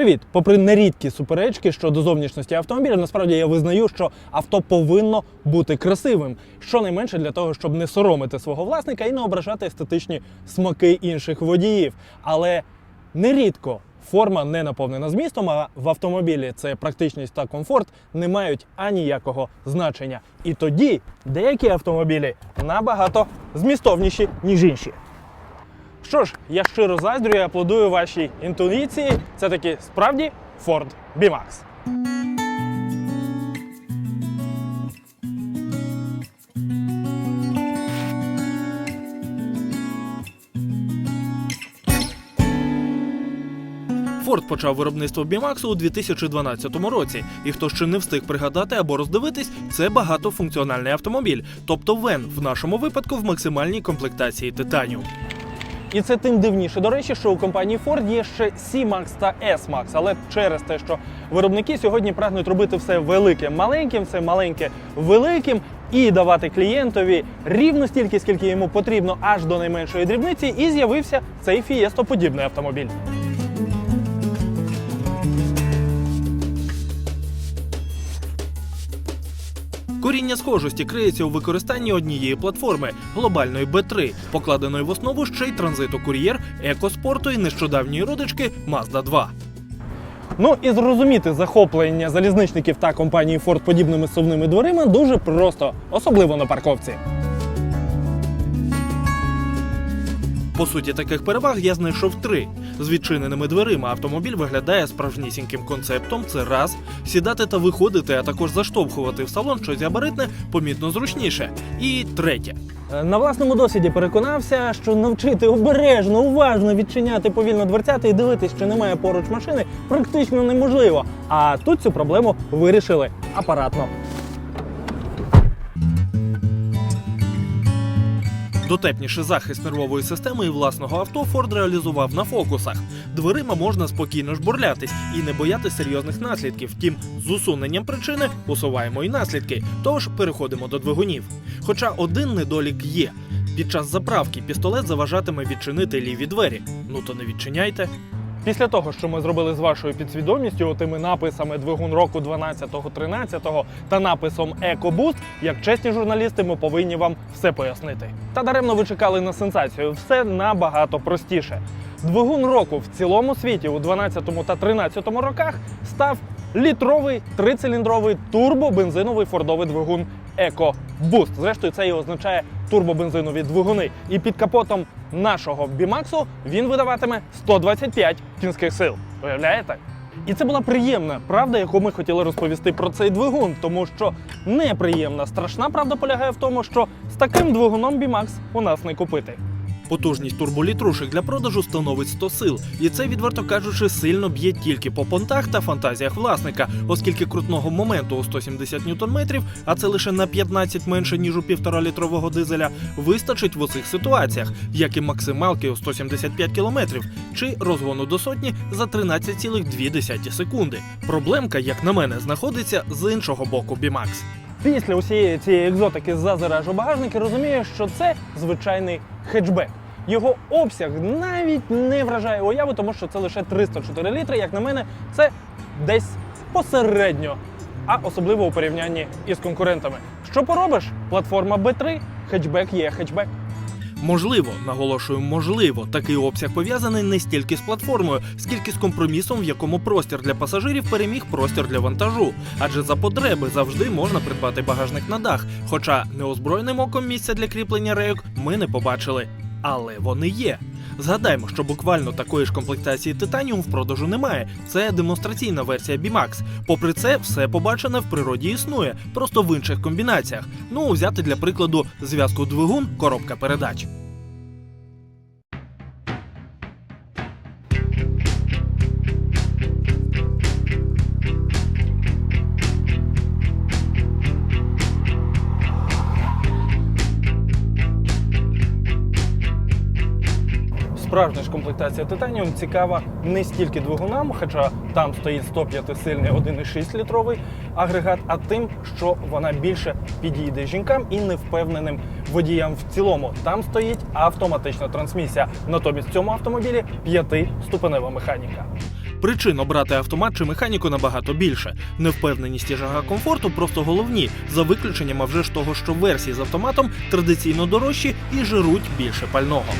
Привіт! Попри нерідкі суперечки щодо зовнішності автомобіля, насправді я визнаю, що авто повинно бути красивим, щонайменше для того, щоб не соромити свого власника і не ображати естетичні смаки інших водіїв. Але нерідко форма не наповнена змістом, а в автомобілі це практичність та комфорт не мають аніякого значення. І тоді деякі автомобілі набагато змістовніші, ніж інші. Що ж, я щиро заздрю і аплодую вашій інтуїції. Це таки справді Ford B-Max. Форд почав виробництво Бімаксу у 2012 році, і хто ще не встиг пригадати або роздивитись, це багатофункціональний автомобіль, тобто вен в нашому випадку в максимальній комплектації титанію. І це тим дивніше. До речі, що у компанії Ford є ще C-Max та S-Max, але через те, що виробники сьогодні прагнуть робити все велике маленьким, все маленьке великим. І давати клієнтові рівно стільки, скільки йому потрібно, аж до найменшої дрібниці, і з'явився цей фієстоподібний автомобіль. Коріння схожості криється у використанні однієї платформи глобальної B3, покладеної в основу ще й транзиту кур'єр, екоспорту і нещодавньої родички Mazda 2. Ну і зрозуміти захоплення залізничників та компанії Ford подібними сувними дверима дуже просто, особливо на парковці. По суті, таких переваг я знайшов три. З відчиненими дверима автомобіль виглядає справжнісіньким концептом. Це раз сідати та виходити, а також заштовхувати в салон щось габаритне, помітно зручніше. І третє. Е, На власному досвіді переконався, що навчити обережно, уважно відчиняти повільно дверцята і дивитись, чи немає поруч машини, практично неможливо. А тут цю проблему вирішили апаратно. Дотепніший захист нервової системи і власного авто Форд реалізував на фокусах. Дверима можна спокійно жбурлятись і не бояти серйозних наслідків. Втім, з усуненням причини усуваємо і наслідки. Тож переходимо до двигунів. Хоча один недолік є. Під час заправки пістолет заважатиме відчинити ліві двері. Ну то не відчиняйте. Після того, що ми зробили з вашою підсвідомістю, тими написами двигун року 12-13 та написом EcoBoost, як чесні журналісти, ми повинні вам все пояснити. Та даремно ви чекали на сенсацію. Все набагато простіше. Двигун року в цілому світі у 12 та 13 роках став літровий трициліндровий турбобензиновий фордовий двигун EcoBoost. Зрештою, це і означає турбобензинові двигуни. І під капотом нашого Бімаксу він видаватиме 125 кінських сил. Уявляєте? І це була приємна правда, яку ми хотіли розповісти про цей двигун, тому що неприємна, страшна правда полягає в тому, що з таким двигуном Бімакс у нас не купити. Потужність турболітрушек для продажу становить 100 сил, і це, відверто кажучи, сильно б'є тільки по понтах та фантазіях власника, оскільки крутного моменту у 170 ньютон-метрів, а це лише на 15 менше ніж у 1,5-літрового дизеля, вистачить в усіх ситуаціях, як і максималки у 175 кілометрів, чи розгону до сотні за 13,2 секунди. Проблемка, як на мене, знаходиться з іншого боку Бімакс. Після усієї цієї екзотики з зазиражу багажники розуміє, що це звичайний хетчбек. Його обсяг навіть не вражає уяву, тому що це лише 304 літри. Як на мене, це десь посередньо, а особливо у порівнянні із конкурентами. Що поробиш? Платформа B3, хетчбек є хетчбек. Можливо, наголошую, можливо, такий обсяг пов'язаний не стільки з платформою, скільки з компромісом, в якому простір для пасажирів переміг простір для вантажу. Адже за потреби завжди можна придбати багажник на дах. Хоча неозброєним оком місця для кріплення рейок ми не побачили. Але вони є. Згадаймо, що буквально такої ж комплектації Титаніум в продажу немає. Це демонстраційна версія B-Max. Попри це, все побачене в природі існує, просто в інших комбінаціях. Ну, взяти для прикладу зв'язку двигун, коробка передач. Справжня ж комплектація Titanium цікава не стільки двигунам, хоча там стоїть 105-сильний 1,6 літровий агрегат, а тим, що вона більше підійде жінкам і невпевненим водіям в цілому. Там стоїть автоматична трансмісія. Натомість в цьому автомобілі п'ятиступенева механіка. Причин обрати автомат чи механіку набагато більше. Невпевненість і жага комфорту просто головні, за виключенням а вже ж того, що версії з автоматом традиційно дорожчі і жируть більше пального.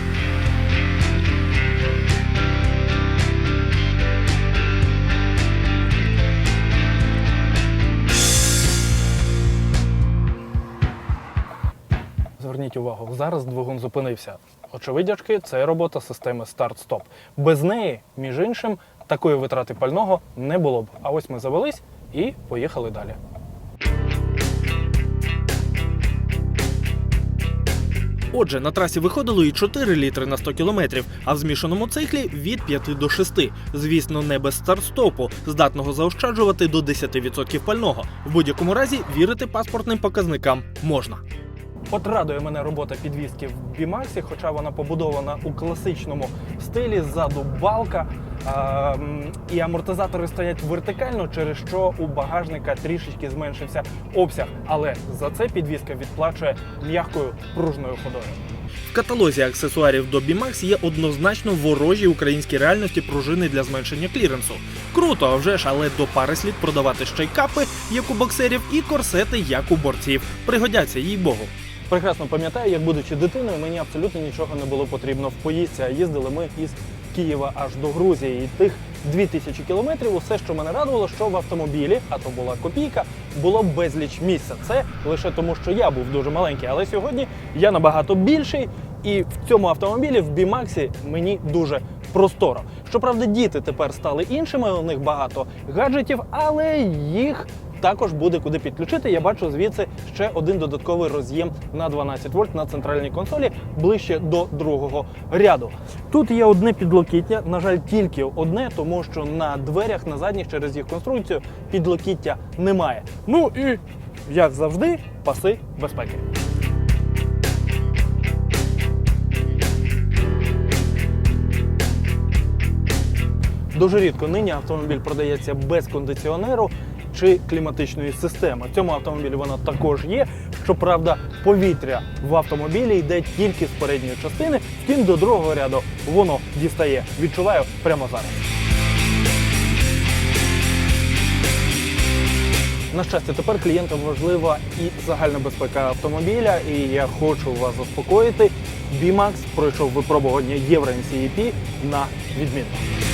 Зверніть увагу, зараз двигун зупинився. Очевидячки, це робота системи старт-стоп. Без неї, між іншим, такої витрати пального не було б. А ось ми завелись і поїхали далі. Отже, на трасі виходило і 4 літри на 100 кілометрів, а в змішаному циклі від 5 до 6. Звісно, не без старт-стопу, здатного заощаджувати до 10% пального. В будь-якому разі вірити паспортним показникам можна. От радує мене робота підвіски в Бімаксі, хоча вона побудована у класичному стилі, ззаду балка. а, і амортизатори стоять вертикально, через що у багажника трішечки зменшився обсяг. Але за це підвіска відплачує м'якою пружною ходою. В каталозі аксесуарів до BMAX є однозначно ворожі українській реальності пружини для зменшення кліренсу. Круто, а вже ж, але до пари слід продавати ще й капи, як у боксерів, і корсети, як у борців. Пригодяться, їй богу. Прекрасно пам'ятаю, як будучи дитиною, мені абсолютно нічого не було потрібно в поїздці, а їздили ми із Києва аж до Грузії. І тих 2000 кілометрів, усе, що мене радувало, що в автомобілі, а то була копійка, було безліч місця. Це лише тому, що я був дуже маленький. Але сьогодні я набагато більший, і в цьому автомобілі в Бімаксі мені дуже просторо. Щоправда, діти тепер стали іншими. У них багато гаджетів, але їх також буде куди підключити. Я бачу звідси ще один додатковий роз'єм на 12 вольт на центральній консолі ближче до другого ряду. Тут є одне підлокіття, на жаль, тільки одне, тому що на дверях на задніх через їх конструкцію підлокіття немає. Ну і як завжди, паси безпеки. Дуже рідко нині автомобіль продається без кондиціонеру чи кліматичної системи. В цьому автомобілі вона також є. Щоправда, повітря в автомобілі йде тільки з передньої частини, втім до другого ряду воно дістає. Відчуваю прямо зараз. На щастя, тепер клієнтам важлива і загальна безпека автомобіля, і я хочу вас заспокоїти. B-Max пройшов випробування Євро NCAP на відмінно.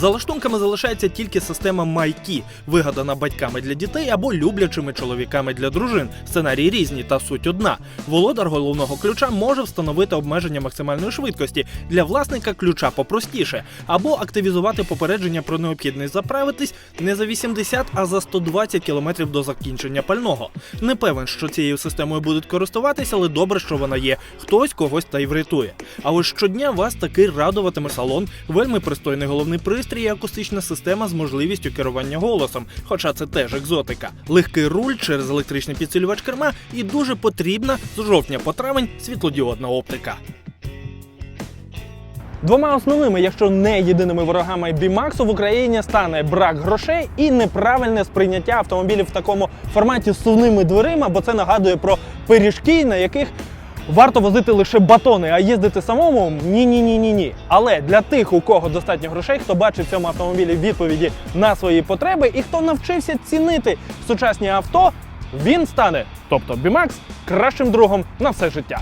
За лаштунками залишається тільки система MyKey, вигадана батьками для дітей або люблячими чоловіками для дружин. Сценарії різні та суть одна. Володар головного ключа може встановити обмеження максимальної швидкості для власника ключа попростіше, або активізувати попередження про необхідність заправитись не за 80, а за 120 км до закінчення пального. Не певен, що цією системою будуть користуватися, але добре, що вона є. Хтось когось та й врятує. А ось щодня вас таки радуватиме салон, вельми пристойний головний пристрій і акустична система з можливістю керування голосом, хоча це теж екзотика. Легкий руль через електричний підсилювач керма і дуже потрібна з жовтня по травень світлодіодна оптика. Двома основними, якщо не єдиними ворогами B-Max в Україні стане брак грошей і неправильне сприйняття автомобілів в такому форматі з сувними дверима, бо це нагадує про пиріжки, на яких варто возити лише батони, а їздити самому ні, ні, ні, ні, ні. Але для тих, у кого достатньо грошей, хто бачить в цьому автомобілі відповіді на свої потреби і хто навчився цінити сучасні авто, він стане, тобто B-Max, кращим другом на все життя.